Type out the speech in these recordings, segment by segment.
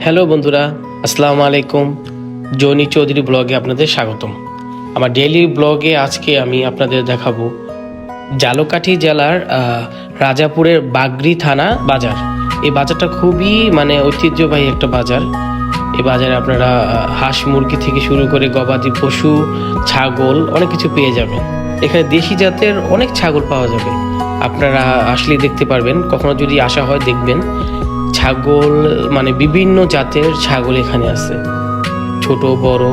Hello বন্ধুরা, আসসালামু আলাইকুম। জনি চৌধুরী ব্লগে আপনাদের স্বাগতম। আমার ডেইলি ব্লগে আজকে আমি আপনাদের দেখাবো জালকাঠি জেলার রাজাপুরের বাগরি থানা বাজার। এই বাজারটা খুবই মানে ঐতিহ্যবাহী একটা বাজার। এই বাজারে আপনারা হাঁস মুরগি থেকে শুরু করে গবাদি পশু, ছাগল অনেক কিছু পেয়ে যাবেন। এখানে দেশি জাতের অনেক ছাগল পাওয়া যাবে। আপনারা আসলে দেখতে পারবেন। কখনো যদি আসা হয় দেখবেন। ছাগল মানে বিভিন্ন জাতের ছাগল এখানে আছে। ছোট, বড়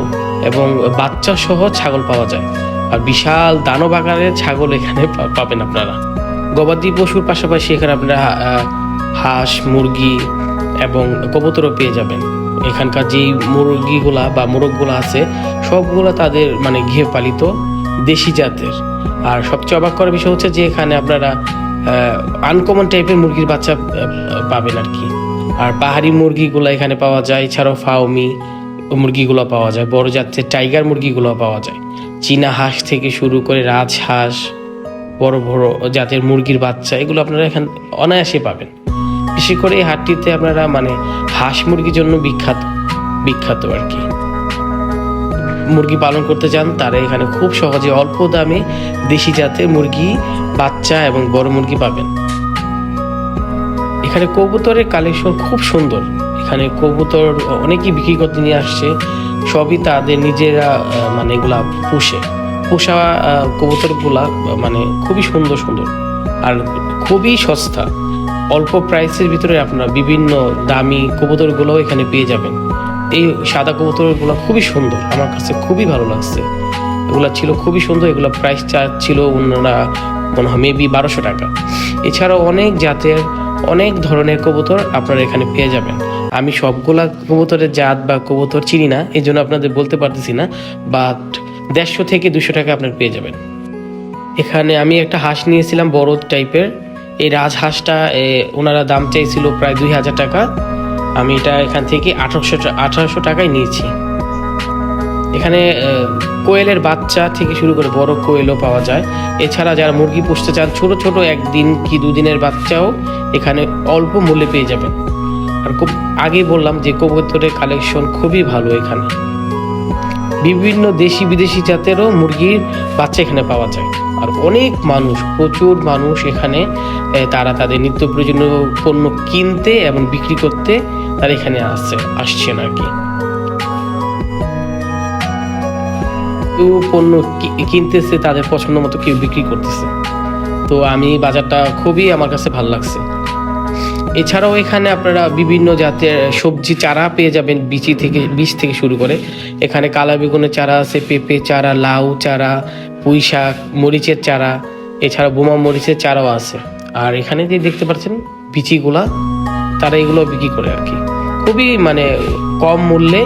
এবং বাচ্চা সহ ছাগল পাওয়া যায়। আর বিশাল দানব আকারের ছাগল এখানে পাবেন আপনারা। গবাদি পশুর পাশাপাশি এখানে আপনারা হাঁস, মুরগি এবং কবুতরও পেয়ে যাবেন। এখানকার যেই মুরগিগুলা বা মোরগগুলো আছে, সবগুলো তাদের মানে গৃহপালিত দেশি জাতের। আর সবচেয়ে অবাক করার বিষয় হচ্ছে যে এখানে আপনারা আনকমন টাইপের মুরগির বাচ্চা পাবেন আর কি। আর পাহাড়ি মুরগিগুলো এখানে পাওয়া যায়, এছাড়াও ফাউমি মুরগিগুলো পাওয়া যায়, বড় জাতের টাইগার মুরগিগুলো পাওয়া যায়। চীনা হাঁস থেকে শুরু করে রাজহাঁস, বড় বড় জাতের মুরগির বাচ্চা, এগুলো আপনারা এখানে অনায়াসে পাবেন। বিশেষ করে এই হাটটিতে আপনারা মানে হাঁস মুরগির জন্য বিখ্যাত বিখ্যাত আর কি। মুরগি পালন করতে চান তারা এখানে খুব সহজে অল্প দামে দেশি জাতের মুরগি, বাচ্চা এবং বড় মুরগি পাবেন। এখানে কবুতরের কালেকশন খুব সুন্দর। এখানে কবুতর অনেকেই বিক্রি করতে নিয়ে আসছে। সবই তাদের নিজেরা মানে এগুলা পুষে। পোষা কবুতরগুলা মানে খুবই সুন্দর সুন্দর। আর খুবই সস্তা। অল্প প্রাইসের ভিতরে আপনারা বিভিন্ন দামি কবুতরগুলোও এখানে পেয়ে যাবেন। এই সাদা কবুতরগুলো খুবই সুন্দর। আমার কাছে খুবই ভালো লাগছে। এগুলা ছিল খুবই সুন্দর। এগুলো প্রাইস চার্জ ছিল ওনারা মনে হয় মেবি বারোশো টাকা। এছাড়াও অনেক জাতের অনেক ধরনের কবুতর আপনারা এখানে পেয়ে যাবেন। আমি সবগুলা কবুতরের জাত বা কবুতর চিনি না এই জন্য আপনাদের বলতে পারতেছি না বাট দেড়শো থেকে দুশো টাকা আপনার পেয়ে যাবেন। এখানে আমি একটা হাঁস নিয়েছিলাম, বড় টাইপের এই রাজহাঁসটা ওনারা দাম চাইছিল প্রায় দুই হাজার টাকা। আমি এটা এখান থেকে আঠারোশো আঠারোশো টাকায় নিয়েছি। এখানে কোয়েলের বাচ্চা থেকে শুরু করে বড় কোয়েলও পাওয়া যায়। এছাড়া যারা মুরগি পুষতে চান, ছোট ছোট একদিন কি দুদিনের বাচ্চাও এখানে অল্প মূল্যে পেয়ে যাবেন। আর খুব আগেই বললাম যে কবুতরের কালেকশন খুবই ভালো এখানে। বিভিন্ন দেশি বিদেশি জাতেরও মুরগির বাচ্চা এখানে পাওয়া যায়। আর অনেক মানুষ, প্রচুর মানুষ এখানে তারা তাদের নিত্য প্রয়োজনীয় পণ্য কিনতে এবং বিক্রি করতে তারা এখানে আসছে আসছেন আর কি। কেউ পণ্য কিনতেছে, তাদের পছন্দ মতো কেউ বিক্রি করতেছে। তো আমি বাজারটা খুবই আমার কাছে ভালো লাগছে। এছাড়াও এখানে আপনারা বিভিন্ন জাতের সবজি চারা পেয়ে যাবেন বিচি থেকে বীজ থেকে শুরু করে। এখানে কালা বেগুনের চারা আছে, পেঁপে চারা, লাউ চারা পুঁই শাক মরিচের চারা, এছাড়া বোমা মরিচের চারাও আছে। আর এখানে যে দেখতে পাচ্ছেন বিচিগুলা, তারা এগুলো বিক্রি করে আর কি। খুবই মানে কম মূল্যে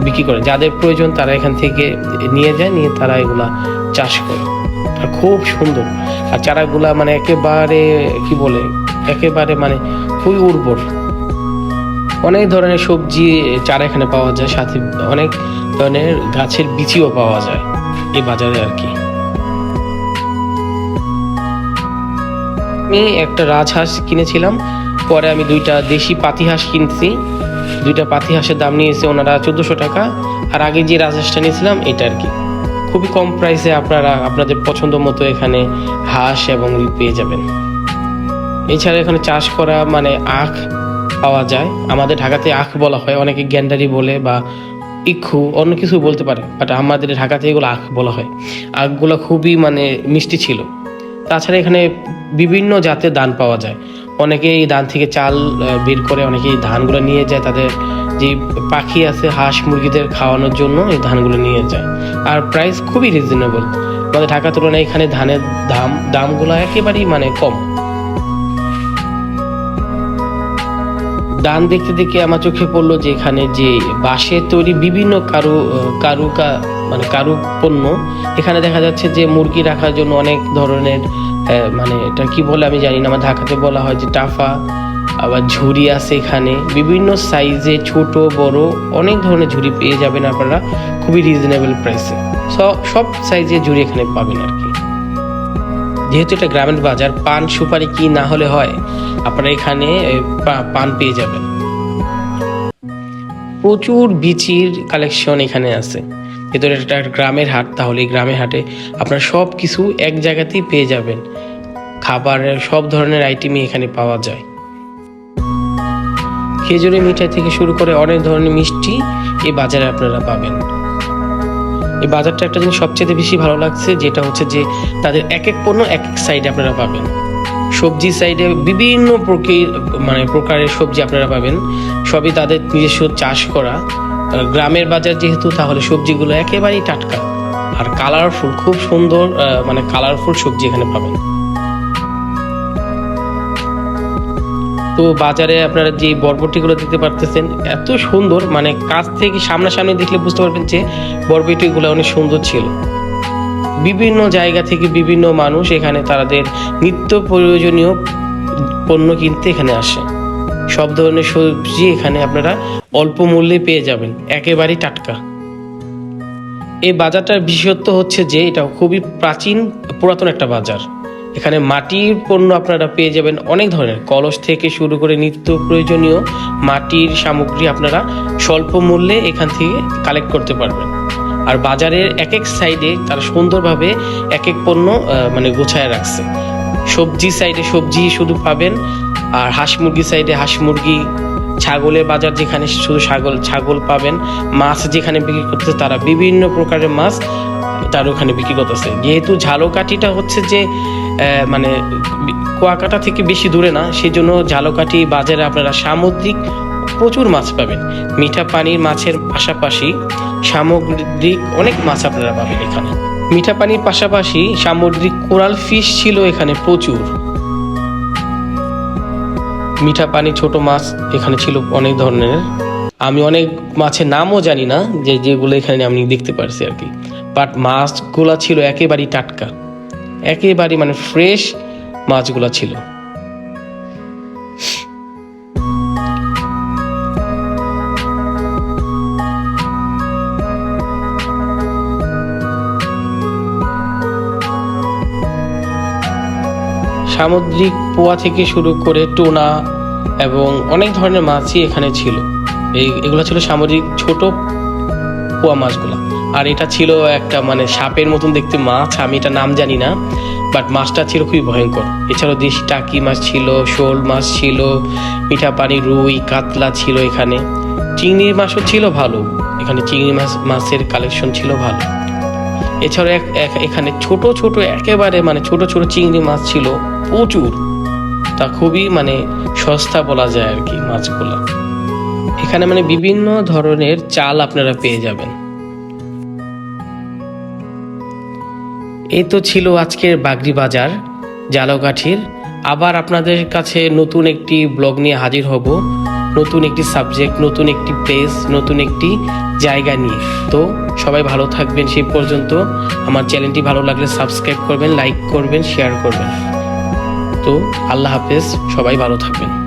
বিক্রি করে। যাদের প্রয়োজন তারা এখান থেকে নিয়ে যায়, নিয়ে তারা এগুলা চাষ করে। আর খুব সুন্দর। আর চারাগুলা মানে একেবারে, কি বলে, একেবারে মানে খুবই উর্বর। অনেক ধরনের সবজি চারা এখানে পাওয়া যায়, সাথে অনেক ধরনের গাছের বিচিও পাওয়া যায় এই বাজারে আর কি। আমি একটা রাজহাঁস কিনেছিলাম, পরে আমি দুইটা দেশি পাতিহাঁস কিনছি। দুইটা পাতি হাঁসের দাম নিয়েছে ওনারা চোদ্দোশো টাকা। আর আগে যে রাজহাঁসটা নিয়েছিলাম, এটা আর কি। খুবই কম প্রাইসে আপনারা, আপনাদের পছন্দ মতো এখানে হাঁস এবং পেয়ে যাবেন। এছাড়া এখানে চাষ করা মানে আখ পাওয়া যায়। আমাদের ঢাকাতে আখ বলা হয়, অনেকে গ্যান্ডারি বলে বা ইক্ষু, অন্য কিছু বলতে পারে। বাট আমাদের ঢাকাতে এগুলো আখ বলা হয়। আখগুলো খুবই মানে মিষ্টি ছিল। তাছাড়া এখানে বিভিন্ন জাতের ধান পাওয়া যায়। অনেকে এই ধান থেকে চাল বের করে অনেকে এই ধানগুলো নিয়ে যায়। তাদের যে পাখি আছে, হাঁস মুরগিদের খাওয়ানোর জন্য এই ধানগুলো নিয়ে যায়। আর প্রাইস খুবই রিজনেবল আমাদের ঢাকা তুলনায় এখানে ধানের দাম, দামগুলো একেবারেই মানে কম। দান দেখতে দেখে আমার চোখে পড়ল যে এখানে যে বাঁশের তৈরি বিভিন্ন কারু কারুকা মানে কারু পণ্য এখানে দেখা যাচ্ছে যে মুরগি রাখার জন্য অনেক ধরনের মানে এটা কি বলে আমি জানি না। আমার ঢাকাতে বলা হয় যে টাফা আবার ঝুড়ি আছে এখানে। বিভিন্ন সাইজে ছোট, বড়, অনেক ধরনের ঝুড়ি পেয়ে যাবেন আপনারা খুবই রিজনেবল প্রাইসে সব সাইজের ঝুড়ি এখানে পাবেন আর কি। যেহেতু এটা গ্রামের বাজার, পান সুপারি কি না হলে হয়, আপনারা এখানে পান পেয়ে যাবেন। প্রচুর বিচির কালেকশন এখানে আছে। এটা একটা গ্রামের হাট, তাহলে এই গ্রামের হাটে আপনারা সব কিছু এক জায়গাতেই পেয়ে যাবেন। খাবারের সব ধরনের আইটেমই এখানে পাওয়া যায়। খেজুরি মিঠাই থেকে শুরু করে অনেক ধরনের মিষ্টি এই বাজারে আপনারা পাবেন। এই বাজারটা একটা জিনিস সবচেয়ে বেশি ভালো লাগছে, যেটা হচ্ছে যে তাদের এক এক পণ্য এক এক সাইডে আপনারা পাবেন। সবজি সাইডে বিভিন্ন প্রকৃর মানে প্রকারের সবজি আপনারা পাবেন। সবই তাদের নিজস্ব চাষ করা। আর গ্রামের বাজার যেহেতু, তাহলে সবজিগুলো একেবারেই টাটকা। আর কালারফুল খুব সুন্দর মানে কালারফুল সবজি এখানে পাবেন। তো বাজারে আপনারা যে বরবটিগুলো দেখতে পারতেছেন, এত সুন্দর মানে কাছ থেকে সামনাসামনি দেখলে বুঝতে পারবেন যে বরবটিগুলো অনেক সুন্দর ছিল। বিভিন্ন জায়গা থেকে বিভিন্ন মানুষ এখানে তাদের নিত্য প্রয়োজনীয় পণ্য কিনতে এখানে আসে। সব ধরনের সবজি এখানে আপনারা অল্প মূল্যে পেয়ে যাবেন, একেবারেই টাটকা। এই বাজারটার বিশেষত্ব হচ্ছে যে এটা খুবই প্রাচীন, পুরাতন একটা বাজার। এখানে মাটির পণ্য আপনারা পেয়ে যাবেন অনেক ধরনের। কলস থেকে শুরু করে নিত্য প্রয়োজনীয় মাটির সামগ্রী আপনারা স্বল্প মূল্যে এখান থেকে কালেক্ট করতে পারবেন। আর বাজারের এক এক সাইডে তারা সুন্দরভাবে এক এক পণ্য মানে গোছায় রাখছে। সবজি সাইডে সবজি শুধু পাবেন আর হাঁস মুরগি সাইডে হাঁস মুরগি, ছাগলের বাজার যেখানে শুধু ছাগল ছাগল পাবেন। মাছ যেখানে বিক্রি করতেছে, তারা বিভিন্ন প্রকারের মাছ তার ওখানে বিক্রি করতেছে। যেহেতু ঝালকাঠিটা হচ্ছে যে মানে কুয়াকাটা থেকে বেশি দূরে না সেই জন্য ঝালকাঠি বাজারে আপনারা সামুদ্রিক প্রচুর মাছ পাবেন। মিঠা পানির মাছের পাশাপাশি সামুদ্রিক অনেক মাছ আপনারা পাবেন এখানে। মিঠা পানির পাশাপাশি সামুদ্রিক কোরাল ফিশ ছিল এখানে প্রচুর। মিঠা পানি ছোট মাছ এখানে ছিল অনেক ধরনের। আমি অনেক মাছের নামও জানি না, যে যেগুলো এখানে আমি দেখতে পারছি আর কি। বাট মাছগুলা ছিল একেবারেই টাটকা। একেবারেই মানে ফ্রেশ মাছগুলা ছিল। সামুদ্রিক পোয়া থেকে শুরু করে টোনা এবং অনেক ধরনের মাছই এখানে ছিল। এই, এগুলো ছিল সামুদ্রিক ছোট পোয়া মাছগুলো। আর এটা ছিল একটা মানে সাপের মতন দেখতে মাছ, আমি এটা নাম জানি না বাট মাছটা ছিল খুবই ভয়ঙ্কর। এছাড়াও দেশি টাকি মাছ ছিল, শোল মাছ ছিল, মিঠা পানি, রুই, কাতলা ছিল এখানে। চিংড়ি মাছও ছিল ভালো। এখানে চিংড়ি মাছ, মাছের কালেকশন ছিল ভালো। এক- এখানে ছোট ছোট, একেবারে মানে ছোট ছোট চিংড়ি মাছ ছিল, প্রচুর। তা খুবই মানে সস্তা বলা যায় আর কি মাছগুলো। এখানে মানে বিভিন্ন ধরনের চাল আপনারা পেয়ে যাবেন। এই তো ছিল আজকের বাগরি বাজার জালকাঠির আবার আপনাদের কাছে নতুন একটি ব্লগ নিয়ে হাজির হব। নতুন একটি সাবজেক্ট, নতুন একটি প্লেস, নতুন একটি জায়গা নিয়ে। তো সবাই ভালো থাকবেন। সেই পর্যন্ত আমার চ্যানেলটি ভালো লাগলে সাবস্ক্রাইব করবেন, লাইক করবেন শেয়ার করবেন। তো আল্লাহ হাফেজ, সবাই ভালো থাকবেন।